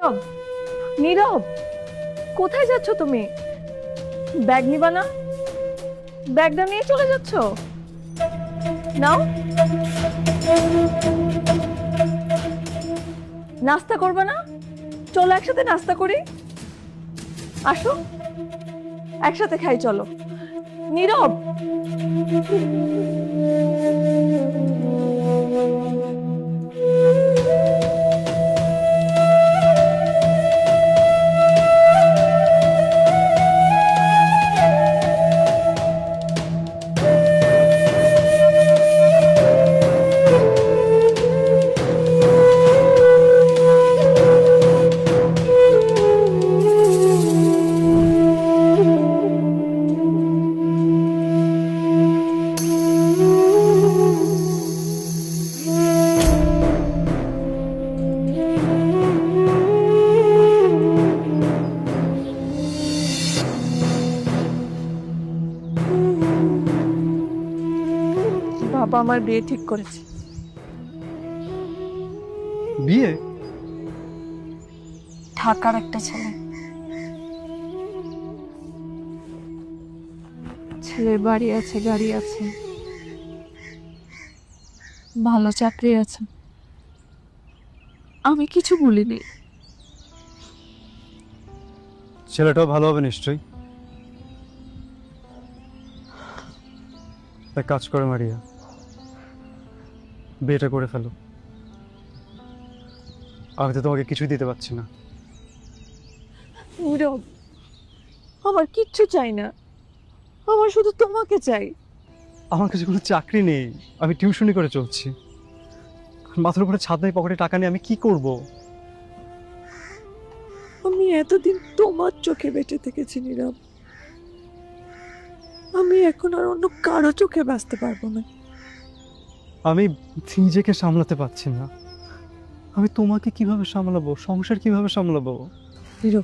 নীরব? নীরব? কোথায় যাচ্ছ তুমি? ব্যাগ নিবা না? ব্যাগটা নিয়ে চলে যাচ্ছ? নাও। নাস্তা করবে না? চলো একসাথে নাস্তা করি। আসো। একসাথে খাই, চলো। নীরব? বাবা আমার বিয়ে ঠিক করেছে। বিয়ে? ঢাকার একটা ছেলে। ছেলের বাড়ি আছে গাড়ি আছে। ভালো চাকরি আছে। আমি কিছু বলিনি। ছেলেটাও ভালো হবে নিশ্চয়ই। এক কাজ করে মারিয়া। বিয়েটা করে ফেলো। আমি তো তোমাকে কিছুই দিতে পারছি না। নীরব আমার কিচ্ছু চাই না। আমার শুধু তোমাকে চাই। আমার কাছে কোনো চাকরি নেই। আমি টিউশনি করে চলছি। মাথার উপরে ছাদ নেই পকেটে টাকা নেই আমি কি করব? আমি এতদিন তোমার চোখে বেঁচে থেকেছি নীরব। আমি এখন আর অন্য কারও চোখে বাঁচতে পারব না। আমি নিজেকে সামলাতে পারছি না। আমি তোমাকে কীভাবে সামলাবো? সংসার কীভাবে সামলাবো? নীরব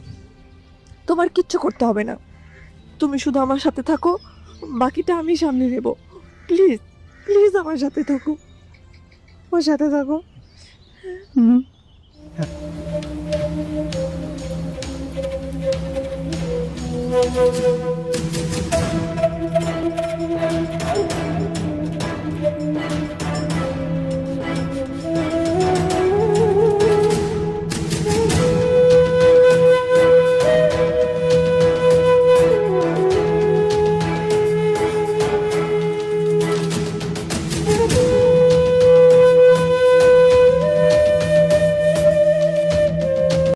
তোমার কিচ্ছু করতে হবে না। তুমি শুধু আমার সাথে থাকো বাকিটা আমি সামনে নেব। প্লিজ প্লিজ আমার সাথে থাকো। আমার সাথে থাকো। হুম। নীরব